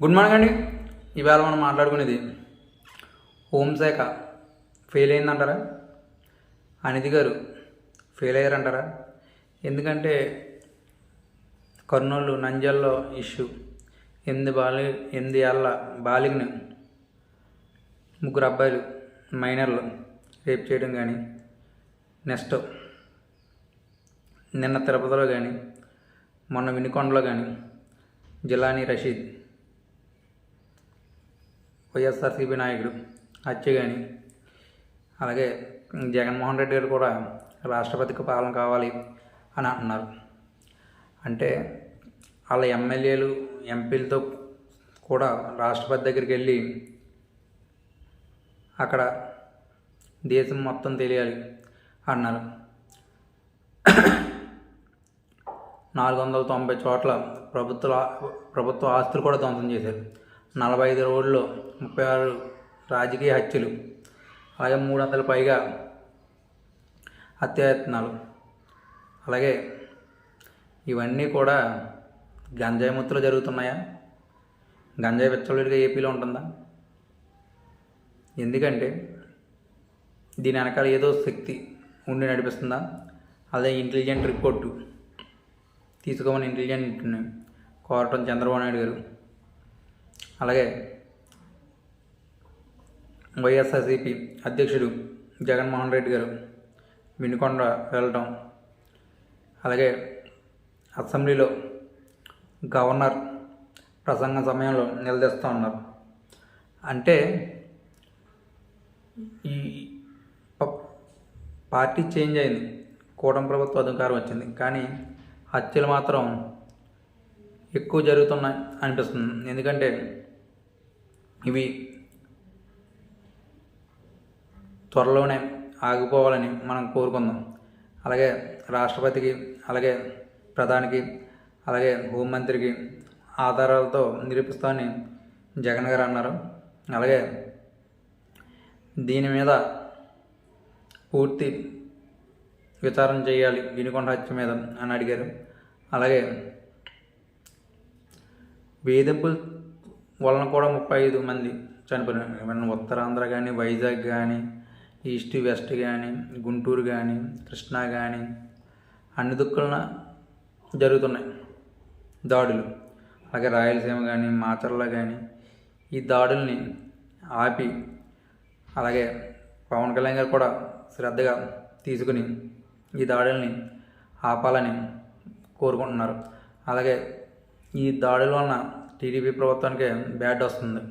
Good morning అండి. ఇవాళ మనం మాట్లాడుకునేది హోంశాఖ ఫెయిల్ అయిందంటారా? అనితి గారు ఫెయిల్ అయ్యారంటారా? ఎందుకంటే కర్నూలు నంజల్లో ఇష్యూ ఎనిమిది బాలి ఎనిమిది ఏళ్ళ బాలికని ముగ్గురు అబ్బాయిలు మైనర్లు రేప్ చేయడం కానీ నెక్స్ట్ నిన్న తిరుపతిలో కానీ మొన్న వినుకొండలో కానీ జిలానీ రషీద్ వైఎస్ఆర్సీపీ నాయకుడు హత్య కానీ అలాగే జగన్మోహన్ రెడ్డి గారు కూడా రాష్ట్రపతికి పాలన కావాలి అని అంటున్నారు. అంటే వాళ్ళ ఎమ్మెల్యేలు ఎంపీలతో కూడా రాష్ట్రపతి దగ్గరికి వెళ్ళి అక్కడ దేశం మొత్తం తెలియాలి అన్నారు. నాలుగు వందల తొంభై చోట్ల ప్రభుత్వ ప్రభుత్వ ఆస్తులు కూడా ధ్వంసం చేశారు. నలభై ఐదు రోజుల్లో ముప్పై ఆరు రాజకీయ హత్యలు అలాగే మూడు వందల పైగా హత్యాయత్నాలు. అలాగే ఇవన్నీ కూడా గంజాయి ముత్తులు జరుగుతున్నాయా? గంజాయి విచ్చలుడిగా ఏపీలో ఉంటుందా? ఎందుకంటే దీని వెనకాల ఏదో శక్తి ఉండి నడిపిస్తుందా? అదే ఇంటెలిజెంట్ రిపోర్టు. తీసుకోమని ఇంటెలిజెంట్ కోరటం చంద్రబాబు నాయుడు గారు. అలాగే వైఎస్ఆర్సీపీ అధ్యక్షుడు జగన్మోహన్ రెడ్డి గారు వినుకొండ వెళ్ళటం అలాగే అసెంబ్లీలో గవర్నర్ ప్రసంగ సమయంలో నిలదీస్తూ ఉన్నారు. అంటే ఈ ప- పార్టీ చేంజ్ అయింది కూటమి ప్రభుత్వ అధికారం వచ్చింది కానీ హత్యలు మాత్రం ఎక్కువ జరుగుతున్నాయి అనిపిస్తుంది. ఎందుకంటే ఇవి త్వరలోనే ఆగిపోవాలని మనం కోరుకుందాం. అలాగే రాష్ట్రపతికి అలాగే ప్రధానికి అలాగే హోంమంత్రికి ఆధారాలతో నిరూపిస్తామని జగన్ గారు అన్నారు. అలాగే దీని మీద పూర్తి విచారణ చేయాలి. వినుకొండ హత్య మీద అని అడిగారు. అలాగే వేధింపుల వలన కూడా ముప్పై ఐదు మంది చనిపోయినారు. ఏమైనా ఉత్తరాంధ్ర కానీ వైజాగ్ కానీ ఈస్ట్ వెస్ట్ కానీ గుంటూరు కానీ కృష్ణా కానీ అన్ని దిక్కులన జరుగుతున్నాయి దాడులు. అలాగే రాయలసీమ కానీ మాచర్ల కానీ ఈ దాడుల్ని ఆపి అలాగే పవన్ కళ్యాణ్ గారు కూడా శ్రద్ధగా తీసుకుని ఈ దాడుల్ని ఆపాలని కోరుకుంటున్నారు. అలాగే ఈ దాడుల వలన టీడీపీ ప్రభుత్వానికి బ్యాడ్ వస్తుంది.